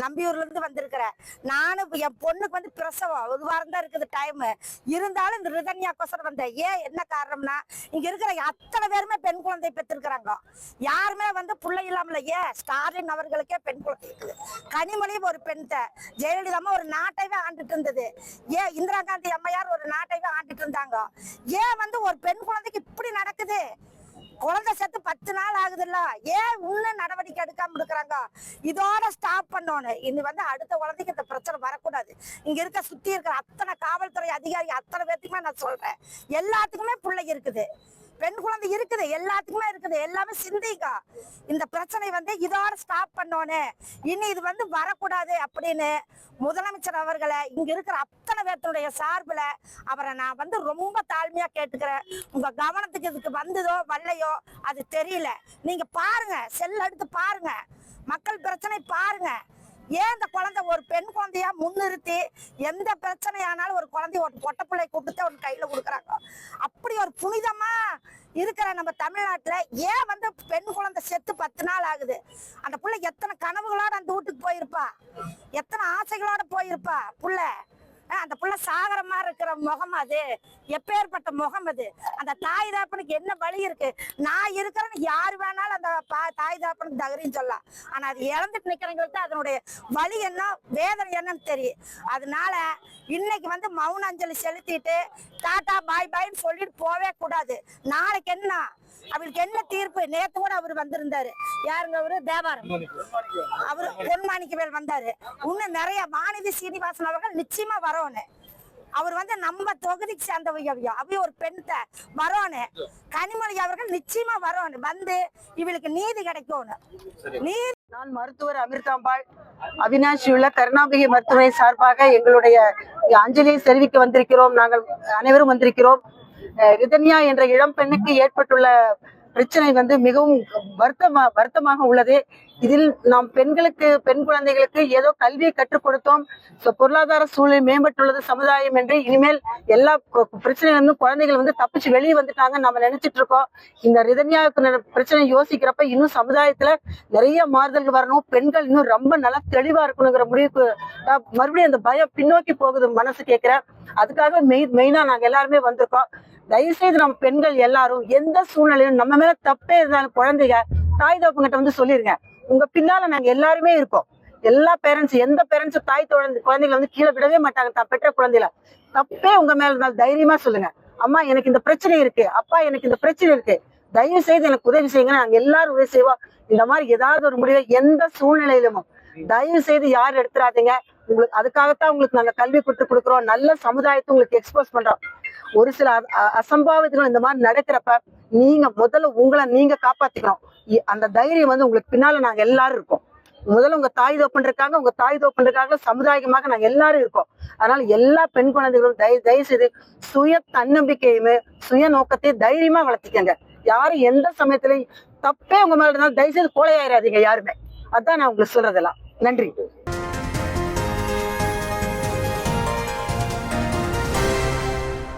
நம்பியூர்ல இருந்து வந்திருக்கிறேன் நானும் என் பொண்ணுக்கு வந்து பிரசவம். ஒரு வாரம் தான் இருக்குது டைம் இருந்தாலும் இந்த ரிதன்யாக்கோசரம் வந்தேன் ஏன் என்ன காரணம்னா இங்க இருக்கிற அத்தனை பேருமே பெண் குழந்தை பெற்றிருக்கிறாங்க. யாருமே வந்து பிள்ளை இல்லாமல. ஏன்? ஸ்டாலின் அவர்களுக்கே பெண் குழந்தை இருக்குது கனிமொழியும் ஒரு பெண் தான் ஜெயலலிதா அம்மா ஒரு நாட்டைவே ஆண்டுட்டு இருந்தது. ஏன் இந்திரா காந்தி அம்மையார் ஒரு நாட்டைவே ஆண்டுட்டு இருந்தாங்க. ஏன் வந்து ஒரு பெண் குழந்தைக்கு இப்படி நடக்குது? குழந்தை செத்து பத்து நாள் ஆகுதுல்ல? ஏன் உள்ள நடவடிக்கை எடுக்காம இருக்கிறாங்க? இதோட ஸ்டாப் பண்ணணும் இது வந்து அடுத்த குழந்தைக்கு இந்த பிரச்சனை வரக்கூடாது. இங்க இருக்க சுத்தி இருக்கிற அத்தனை காவல்துறை அதிகாரி அத்தனை பேர்த்துக்குமே நான் சொல்றேன். எல்லாத்துக்குமே பிள்ளை இருக்குது. பெண் குழந்தை இருக்குது எல்லாத்துக்குமே இருக்குது எல்லாமே சிந்திங்க. இந்த பிரச்சனை வந்து இதோட ஸ்டாப் பண்ணோன்னு இனி இது வந்து வரக்கூடாது அப்படின்னு முதலமைச்சர் அவர்களை இங்க இருக்கிற அத்தனை பேர்த்தனுடைய சார்புல அவரை நான் வந்து ரொம்ப தாழ்மையா கேட்டுக்கிறேன். உங்க கவனத்துக்கு இதுக்கு வந்ததோ வரலையோ அது தெரியல. நீங்க பாருங்க செல் எடுத்து பாருங்க. மக்கள் பிரச்சனை பாருங்க. ஏன் இந்த குழந்தை ஒரு பெண் குழந்தையா முன்னிறுத்தி எந்த பிரச்சனையானாலும் ஒரு குழந்தைய ஒரு பொட்டப்பிள்ளை கூப்பிட்டு கையில கொடுக்குறாங்க. அப்படி இருக்கிற நம்ம தமிழ்நாட்டில் ஏன் வந்து பெண் குழந்தை செத்து பத்து நாள் ஆகுது? அந்த புள்ள எத்தனை கனவுகளோட அந்த வீட்டுக்கு போயிருப்பா? எத்தனை ஆசைகளோட போயிருப்பா புள்ள? அந்த புள்ள சாகர மாதிரி இருக்கிற முகம் அது. எப்பேற்பட்ட முகம் அது. அந்த தாய் தாப்பனுக்கு என்ன வழி இருக்கு? நான் இருக்கிறேன்னு யார் வேணாலும் அந்த பா- தாய் தாப்பனுக்கு தகரின்னு சொல்லலாம். ஆனா அது இறந்துட்டு நிக்கிறவங்களுக்கு அதனுடைய வழி என்ன வேதனை என்னன்னு தெரியும். அதனால இன்னைக்கு வந்து மௌன அஞ்சலி செலுத்திட்டு டாட்டா பாய் பாய்ன்னு சொல்லிட்டு போவே கூடாது. நாளைக்கு என்ன? அவருக்கு என்ன தீர்ப்பு? நேத்து கூட அவர் வந்திருந்தாரு. யாருங்க அவரு? தேவாரம். அவரு பொன்மாணிக்கவேல் வந்தாரு. இன்னும் நிறைய மாணவி சீனிவாசன் அவர்கள் நிச்சயமா வரணும் அவர் வந்து நம்ம தொகுதிக்கு சேர்ந்தவங்க அவைய ஒரு பெண்த வரணும் கனிமொழி அவர்கள் நிச்சயமா வரோன்னு. வந்து இவளுக்கு நீதி கிடைக்கணும் நீதி நான் மருத்துவர் அமிர்தாம்பாள். அவினாஷி உள்ள கருணாம்பிகை மருத்துவமனை சார்பாக எங்களுடைய அஞ்சலியை தெரிவிக்க வந்திருக்கிறோம். நாங்கள் அனைவரும் வந்திருக்கிறோம். ரிதன்யா என்ற இளம் பெண்ணுக்கு ஏற்பட்டுள்ள பிரச்சனை வந்து மிகவும் வருத்தமா வருத்தமாக உள்ளது. இதில் நாம் பெண்களுக்கு பெண் குழந்தைகளுக்கு ஏதோ கல்வியை கற்றுக் கொடுத்தோம். பொருளாதார சூழ்நிலை மேம்பட்டுள்ளது சமுதாயம் என்று இனிமேல் எல்லா கு- குழந்தைகள் வந்து தப்பிச்சு வெளியே வந்துட்டாங்க நம்ம நினைச்சிட்டு இருக்கோம். இந்த ரிதன்யாவுக்கு பிரச்சனை யோசிக்கிறப்ப இன்னும் சமுதாயத்துல நிறைய மாறுதல்கள் வரணும். பெண்கள் இன்னும் ரொம்ப நல்லா தெளிவா இருக்கணுங்கிற முடிவுக்கு மறுபடியும் அந்த பயம் பின்னோக்கி போகுது மனசு கேட்கிற அதுக்காக மெயின் மெயினா நாங்க எல்லாருமே வந்திருக்கோம். தயவு செய்து நம்ம பெண்கள் எல்லாரும் எந்த சூழ்நிலையிலும் நம்ம மேல தப்பே இருந்தாலும் குழந்தைங்க தாய் தோப்புங்கிட்ட வந்து சொல்லிருங்க. உங்க பின்னால நாங்க எல்லாருமே இருக்கோம். எல்லா பேரண்ட்ஸ் எந்த பேரண்ட்ஸும் தாய் குழந்தை குழந்தைகளை வந்து கீழே விடவே மாட்டாங்க. தான் பெற்ற குழந்தைல தப்பே உங்க மேல இருந்தாலும் தைரியமா சொல்லுங்க. அம்மா எனக்கு இந்த பிரச்சனை இருக்கு. அப்பா எனக்கு இந்த பிரச்சனை இருக்கு. தயவு செய்து எனக்கு உதவி செய்யுங்க. நாங்க எல்லாரும் உதவி செய்வோம். இந்த மாதிரி ஏதாவது ஒரு முடிவை எந்த சூழ்நிலையிலும் தயவு செய்து யாரும் எடுத்துறாதீங்க உங்களுக்கு அதுக்காகத்தான் உங்களுக்கு நாங்க கல்வி கொடுத்து கொடுக்குறோம். நல்ல சமுதாயத்தை உங்களுக்கு எக்ஸ்போஸ் பண்றோம். ஒரு சில அசம்பாவிதங்கள் இந்த மாதிரி நடக்கிறப்ப நீங்க முதல்ல உங்களை நீங்க காப்பாத்திக்கணும். அந்த தைரியம் வந்து உங்களுக்கு பின்னால நாங்க எல்லாரும் இருக்கோம். முதல்ல உங்க தாய் தோப்பன் இருக்காங்க உங்க தாய் தோப்பன் இருக்காங்க சமுதாயமாக நாங்க எல்லாரும் இருக்கோம். அதனால எல்லா பெண் குழந்தைகளும் தய தயவு செய்து சுய தன்னம்பிக்கையுமே சுய நோக்கத்தையும் தைரியமா வளர்த்திக்கங்க. யாரும் எந்த சமயத்திலையும் தப்பே உங்க மேல இருந்தாலும் தயவு செய்து கோழையாயிராதீங்க யாருமே. அதான் நான் உங்களுக்கு சொல்றதெல்லாம். நன்றி.